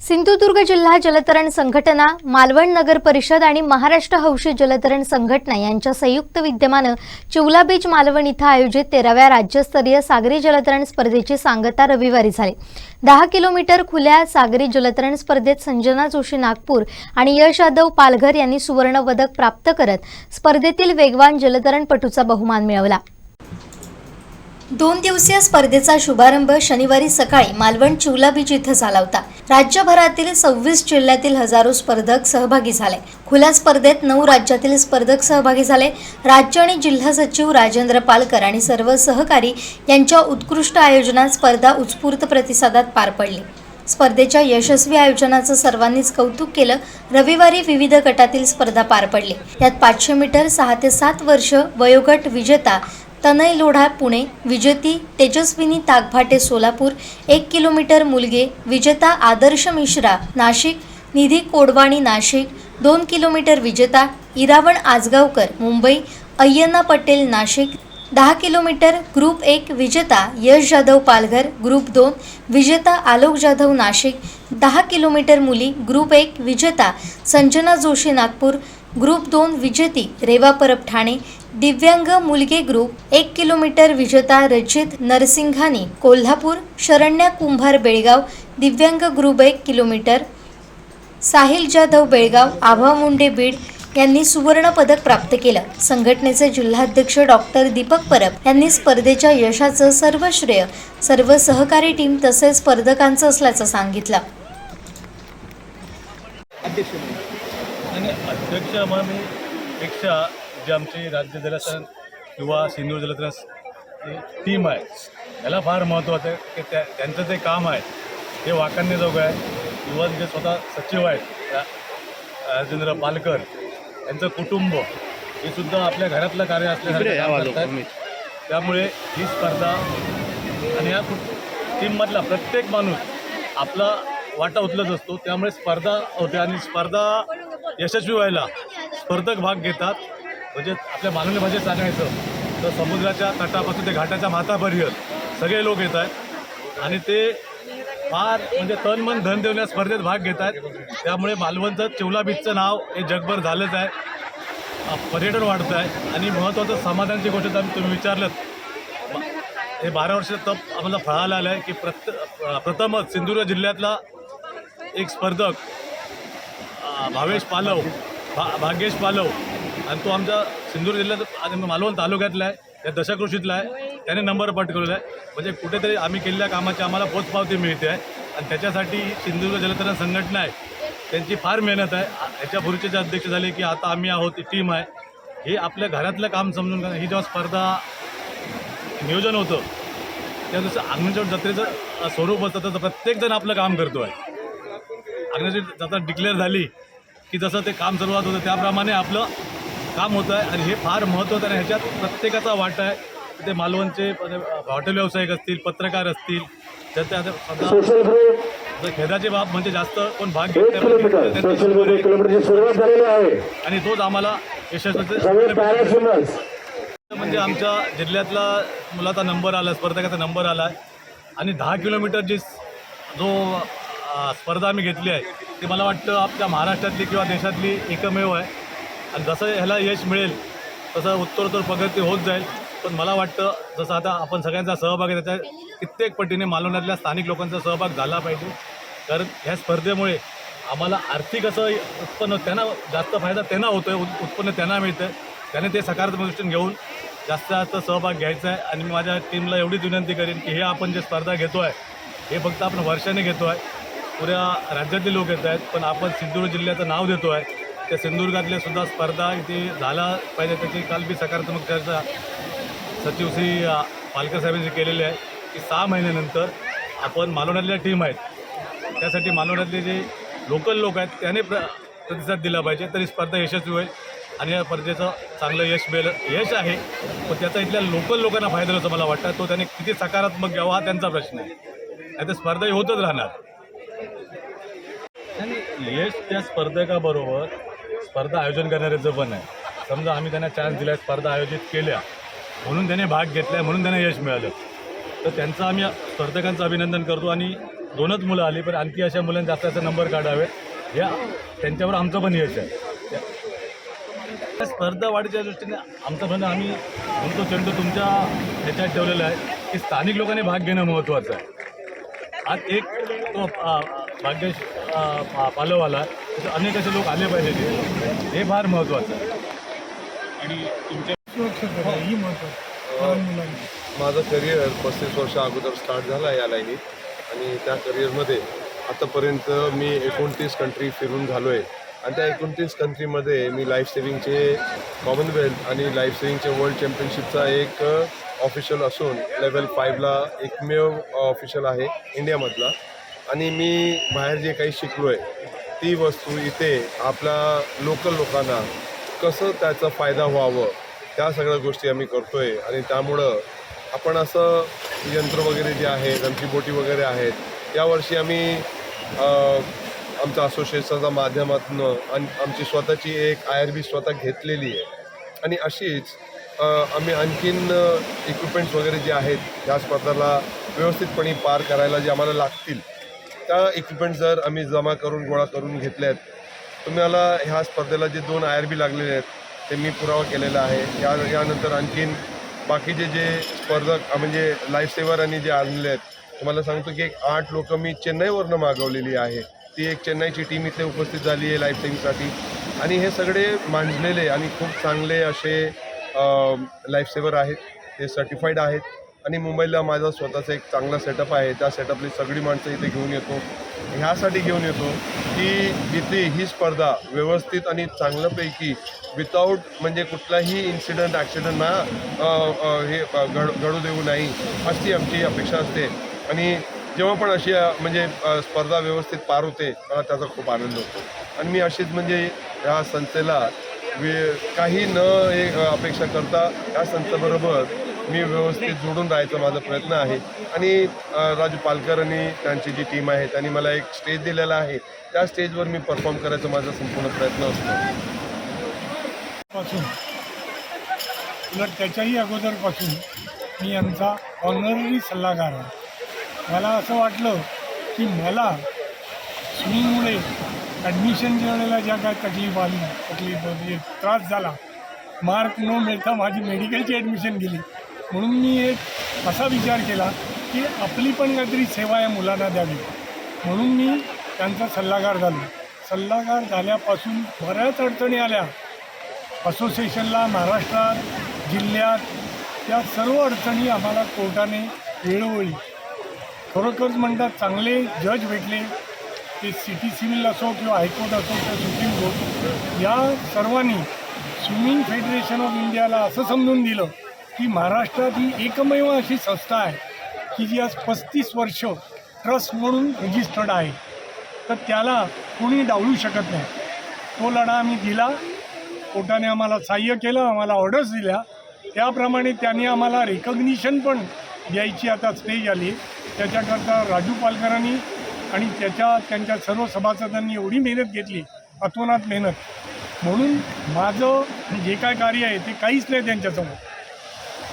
सिंधुदुर्ग जिल्हा जलतरण संघटना मालवण नगर परिषद आणि महाराष्ट्र हौशी जलतरण संघटना यांच्या संयुक्त विद्यमानं चिवला बीच मालवण इथं आयोजित तेराव्या राज्यस्तरीय सागरी जलतरण स्पर्धेची सांगता रविवारी झाली. दहा किलोमीटर खुल्या सागरी जलतरण स्पर्धेत संजना जोशी नागपूर आणि यश यादव पालघर यांनी सुवर्णपदक प्राप्त करत स्पर्धेतील वेगवान जलतरणपटूचा बहुमान मिळवला. दोन दिवसीय स्पर्धेचा शुभारंभ शनिवारी सकाळी मालवण चिवला बीच इथं झाला होता. राज्यभरातील सव्वीस जिल्ह्यातील हजारो स्पर्धक सहभागी झाले. खुल्या स्पर्धेत नऊ राज्यातील स्पर्धक सहभागी झाले. राज्य आणि जिल्हा सचिव राजेंद्र पालकर आणि सर्व सहकारी यांच्या उत्कृष्ट आयोजनात स्पर्धा उत्स्फूर्त प्रतिसादात पार पडली. स्पर्धेच्या यशस्वी आयोजनाचं सर्वांनीच कौतुक केलं. रविवारी विविध गटातील स्पर्धा पार पडली. यात पाचशे मीटर सहा ते सात वर्ष वयोगट विजेता तनय लोढा पुणे विजेती तेजस्विनी ताकभाटे सोलापूर एक किलोमीटर मुलगे विजेता आदर्श मिश्रा नाशिक निधी कोडवाणी नाशिक दोन किलोमीटर विजेता इरावण आजगावकर मुंबई अय्यन्ना पटेल नाशिक दहा किलोमीटर ग्रुप एक विजेता यश जाधव पालघर ग्रुप दोन विजेता आलोक जाधव नाशिक दहा किलोमीटर मुली ग्रुप एक विजेता संजना जोशी नागपूर ग्रुप दोन विजेती रेवा परब ठाणे दिव्यांग मुलगे ग्रुप एक किलोमीटर विजेता रचित नरसिंघानी कोल्हापूर शरण्या कुंभार बेळगाव दिव्यांग ग्रुप एक किलोमीटर साहिल जाधव बेळगाव आभा मुंडे बीड यांनी सुवर्णपदक प्राप्त केलं. संघटनेचे जिल्हाध्यक्ष डॉक्टर दीपक परब यांनी स्पर्धेच्या यशाचं सर्व श्रेय सर्व सहकारी टीम तसेच स्पर्धकांचं असल्याचं सांगितलं. आणि अध्यक्षपेक्षा जे आमची राज्य जलतरण किंवा सिंधू जलतरण टीम आहे. याला फार महत्त्वाचं आहे की त्या त्यांचं जे काम आहे ते वाखाणण्याजोगं आहे. किंवा जे स्वतः सचिव आहेत राजेंद्र पालकर यांचं कुटुंब हे सुद्धा आपल्या घरातलं कार्य असल्यासारखं. त्यामुळे ही स्पर्धा आणि या टीममधला प्रत्येक माणूस आपला वाटा उचलत असतो. त्यामुळे स्पर्धा होते आणि स्पर्धा यशस्वी व्हायला स्पर्धक भाग घेतात. म्हणजे आपल्या मानवी भाषेत सांगायचं तर समुद्राच्या तटापासून ते घाटाच्या माथापर्यंत सगळे लोक येत आहेत. आणि ते फार म्हणजे तन मन धन देऊन या स्पर्धेत भाग घेत आहेत. त्यामुळे मालवणचं चिवला बीचचं नाव हे जगभर झालंच आहे. पर्यटन वाढतं आहे. आणि महत्त्वाचं समाधानची गोष्ट तर तुम्ही विचारलं हे बारा वर्षाचं तप आम्हाला फळाला आलं आहे की प्रत प्रथमच सिंधुदुर्ग जिल्ह्यातला एक स्पर्धक भावेश पालव भा भाग्येश पालव आणि तो आमच्या सिंधुदुर्ग जिल्ह्यात आणि मालवण तालुक्यातला आहे. त्या दशकृषीतला आहे. त्याने नंबर पटकवलेला आहे. म्हणजे कुठेतरी आम्ही केलेल्या कामाची आम्हाला पोचपावती मिळते आहे. आणि त्याच्यासाठी सिंधुदुर्ग जलतरण संघटना आहे. त्यांची फार मेहनत आहे. आ- ह्याच्यापूर्वीचे जे अध्यक्ष झाले की आता आम्ही आहोत ती टीम आहे. हे आपल्या घरातलं काम समजून ही जेव्हा स्पर्धा नियोजन होतं त्या दिवशी आग्नेश्वर जत्रेचं स्वरूप होतं तर प्रत्येकजण आपलं काम करतो आहे आग्नेश्वर जत्रा डिक्लेअर झाली की जसं ते काम सुरुवात होतं त्याप्रमाणे आपलं काम होतं आहे आणि हे फार महत्त्वाचं आहे आणि ह्याच्यात प्रत्येकाचा वाटा आहे. ते मालवणचे म्हणजे, हॉटेल व्यावसायिक असतील पत्रकार असतील जर खेदाची बाब म्हणजे जास्त कोण भाग घेत किलोमीटर. आणि तोच आम्हाला यशस्वी म्हणजे आमच्या जिल्ह्यातला मुलाचा नंबर आला स्पर्धकाचा नंबर आला आहे. आणि दहा किलोमीटरची जो अ, स्पर्धा आम्ही घेतली आहे ती मला वाटतं आपल्या महाराष्ट्रातली किंवा देशातली एकमेव आहे. आणि जसं ह्याला यश मिळेल तसं उत्तरोत्तर प्रगती होत जाईल. पण मला वाटतं जसं आता आपण सगळ्यांचा सहभाग आहे त्याच्या कित्येक पटीने मालवण्यातल्या स्थानिक लोकांचा सहभाग झाला पाहिजे. कारण ह्या स्पर्धेमुळे आम्हाला आर्थिक असं उत्पन्न त्यांना जास्त फायदा त्यांना होतो आहे उत्पन्न त्यांना मिळतं आहे त्याने ते सकारात्मक दृष्टीने घेऊन जास्त जास्त सहभाग घ्यायचा आहे. आणि मी माझ्या टीमला एवढीच विनंती करेन की हे आपण जे स्पर्धा घेतो आहे हे फक्त आपण वर्षाने घेतो आहे. पुऱ्या राज्यातले लोक येत आहेत पण आपण सिंधुदुर्ग जिल्ह्याचं नाव देतो आहे. त्या सिंधुदुर्गातल्या सुद्धा स्पर्धा इथे झाला पाहिजे त्याची काल बी सकारात्मक चर्चा सचिव श्री पालकर साहेबांनी केलेली आहे की सहा महिन्यानंतर आपण मालवण्यातल्या टीम आहेत त्यासाठी मालवण्यातले जे लोकल लोक आहेत त्याने प्र प्रतिसाद दिला पाहिजे तरी स्पर्धा यशस्वी होईल आणि या स्पर्धेचं चांगलं यश मिळेल यश आहे. पण त्याचा इथल्या लोकल लोकांना फायदा होईल असं मला वाटतं तो त्याने किती सकारात्मक घ्यावा हा त्यांचा प्रश्न आहे. नाही तर स्पर्धा होतच राहणार. आणि यश त्या स्पर्धकाबरोबर स्पर्धा आयोजन करणाऱ्याचं पण आहे. समजा आम्ही त्यांना चान्स दिला स्पर्धा आयोजित केल्या म्हणून त्याने भाग घेतला म्हणून त्यांना यश मिळालं. तर त्यांचं आम्ही स्पर्धकांचं अभिनंदन करतो आणि दोनच मुलं आली पण आणखी अशा मुलांनी जास्त जास्त नंबर काढावे. या त्यांच्यावर आमचं पण यश आहे. त्या- स्पर्धा वाढीच्या दृष्टीने आमचं म्हणणं आम्ही म्हणतो चंडू तुमच्या ह्याच्यात ठेवलेलं आहे की स्थानिक लोकांनी भाग घेणं महत्त्वाचं आहे. आज एक तो भाग्य पालव आला अनेक असे लोक आले पाहिजे तिथे. हे फार महत्त्वाचं आहे आणि तुमच्या ही महत्वाचं. माझं करिअर पस्तीस वर्ष अगोदर स्टार्ट झालं या लाईनीत आणि त्या करिअरमध्ये आतापर्यंत मी एकोणतीस कंट्री फिरून झालो आहे आणि त्या एकोणतीस कंट्रीमध्ये मी लाईफ सेविंगचे कॉमनवेल्थ आणि लाईफ सेविंगचे वर्ल्ड चॅम्पियनशिपचा एक ऑफिशियल असून लेवल फाईव्हला एकमेव ऑफिशियल आहे इंडियामधला आणि मी बाहेर जे काही शिकलो आहे ती वस्तू इथे आपल्या लोकल लोकांना कसं त्याचा फायदा व्हावं त्या सगळ्या गोष्टी आम्ही करतो आहे आणि त्यामुळं आपण असं यंत्र वगैरे जे आहेत आमची बोटी वगैरे आहेत यावर्षी आम्ही आमच्या असोसिएशनच्या माध्यमातून आणि आमची स्वतःची एक आय आर बी स्वतः घेतलेली आहे. आणि अशीच आम्ही आणखीन इक्विपमेंट्स वगैरे जे आहेत या स्पर्धाला व्यवस्थितपणे पार करायला जे आम्हाला लागतील त्या इक्विपमेंट जर आम्ही जमा करून गोळा करून घेतल्यात तुम्हाला ह्या स्पर्धेला जे दोन आय आर बी लागलेले आहेत ते मी पुरावा केलेला आहे. या यानंतर आणखीन बाकीचे जे स्पर्धक म्हणजे लाईफ सेवर आणि जे आणलेले आहेत तुम्हाला सांगतो की एक आठ लोक मी चेन्नईवरनं मागवलेली आहे. ती एक चेन्नईची टीम इथे उपस्थित झाली आहे लाईफ सेविंगसाठी आणि हे सगळे मांडलेले आणि खूप चांगले असे लाईफ सेवर आहेत. ते सर्टिफाईड आहेत. आणि मुंबईला माझा स्वतःचा एक चांगला सेटअप आहे. त्या सेटअपली सगळी माणसं इथे घेऊन येतो. ह्यासाठी घेऊन येतो की इथे ही स्पर्धा व्यवस्थित आणि चांगल्यापैकी विदाऊट म्हणजे कुठलाही इन्सिडंट ॲक्सिडंट ना हे घड घडू देऊ नाही अशी आमची अपेक्षा असते. आणि जेव्हा पण अशी म्हणजे स्पर्धा व्यवस्थित पार होते मला त्याचा खूप आनंद होतो. आणि मी अशीच म्हणजे ह्या संस्थेला वे काही न हे अपेक्षा करता या संस्थेबरोबर मी व्यवस्थित जोडून राहायचा माझा प्रयत्न आहे. आणि राजू पालकर आणि त्यांची जी टीम आहे त्यांनी मला एक स्टेज दिलेला आहे. त्या स्टेजवर मी परफॉर्म करायचा माझा संपूर्ण प्रयत्न असतो. उलट त्याच्याही अगोदरपासून मी यांचा ऑनररी सल्लागार आहे. मला असं वाटलं की मला स्विमिंगमुळे ॲडमिशन वेळेला ज्या काय तकलीफ आली तकलीफ म्हणजे त्रास झाला. मार्क न मिळता माझी मेडिकलची ॲडमिशन गेली. म्हणून मी एक असा विचार केला की आपली पण काहीतरी सेवा या मुलांना द्यावी. म्हणून मी त्यांचा सल्लागार झालो. सल्लागार झाल्यापासून बऱ्याच अडचणी आल्या. असोसिएशनला महाराष्ट्रात जिल्ह्यात या सर्व अडचणी आम्हाला कोर्टाने वेळोवेळी खरोखरच म्हणतात चांगले जज भेटले. ते सिटी सिव्हिल असो किंवा हायकोर्ट असो किंवा सुप्रीम कोर्ट या सर्वांनी स्विमिंग फेडरेशन ऑफ इंडियाला असं समजून दिलं की महाराष्ट्रात ही एकमेव अशी संस्था आहे की जी आज पस्तीस वर्ष ट्रस्ट म्हणून रजिस्टर्ड आहे. तर त्याला कोणी डावलू शकत नाही. तो लढा आम्ही दिला. कोर्टाने आम्हाला सहाय्य केलं आम्हाला ऑर्डर्स दिल्या. त्याप्रमाणे त्यांनी आम्हाला रेकग्निशन पण द्यायची आता स्टेज आली. त्याच्याकरता राजू पालकरांनी आणि त्याच्या त्यांच्या सर्व सभासदांनी एवढी मेहनत घेतली अतोनात मेहनत. म्हणून माझं जे काय कार्य आहे ते काहीच नाही त्यांच्यासमोर.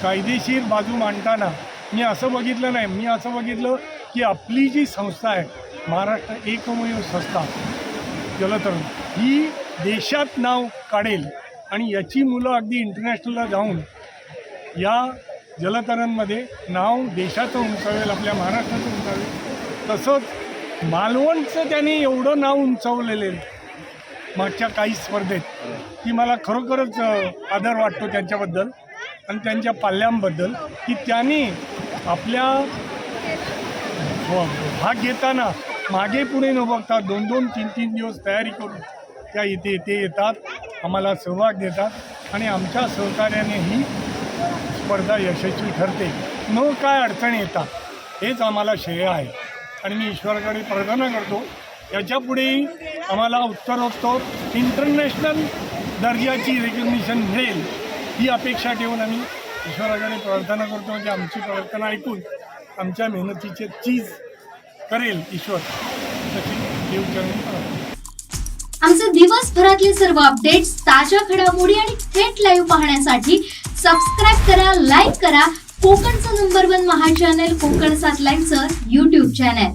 कायदेशीर बाजू मांडताना मी असं बघितलं नाही. मी असं बघितलं की आपली जी संस्था आहे महाराष्ट्र एकमेव संस्था जलतरण ही देशात नाव काढेल आणि याची मुलं अगदी इंटरनॅशनलला जाऊन या जलतरणमध्ये नाव देशाचं उंचावेल आपल्या महाराष्ट्राचं उंचावेल. तसंच मालवणचं त्याने एवढं नाव उंचावलेलं आहे. मागच्या काही स्पर्धेत की मला खरोखरच आदर वाटतो त्यांच्याबद्दल. आणि त्यांच्या पाल्यांबद्दल की त्यांनी आपल्या भाग घेताना मागे पुढे न बघता दोन दोन तीन तीन दिवस तयारी करून त्या इथे इथे येतात आम्हाला सहभाग देतात आणि आमच्या सहकार्याने ही स्पर्धा यशस्वी ठरते. न काय अडचणी येतात हेच आम्हाला श्रेय आहे. आणि मी ईश्वराकडे प्रार्थना करतो याच्यापुढेही आम्हाला उत्तरोत्तर इंटरनॅशनल दर्जाची रेकग्निशन मिळेल. ही अपेक्षा ठेवून आम्ही ईश्वराकडे प्रार्थना करतो की आमची प्रार्थना ऐकून आमच्या मेहनतीचे चीज करेल ईश्वर. तशी देवचरणी प्रार्थना. आमचे दिवसभरातले सर्व अपडेट्स ताज्या घडामोडी आणि थेट लाईव्ह पाहण्यासाठी सबस्क्राईब करा लाईक करा. कोकणचं नंबर वन महा चॅनल कोकण सात लाईनचं युट्यूब चॅनल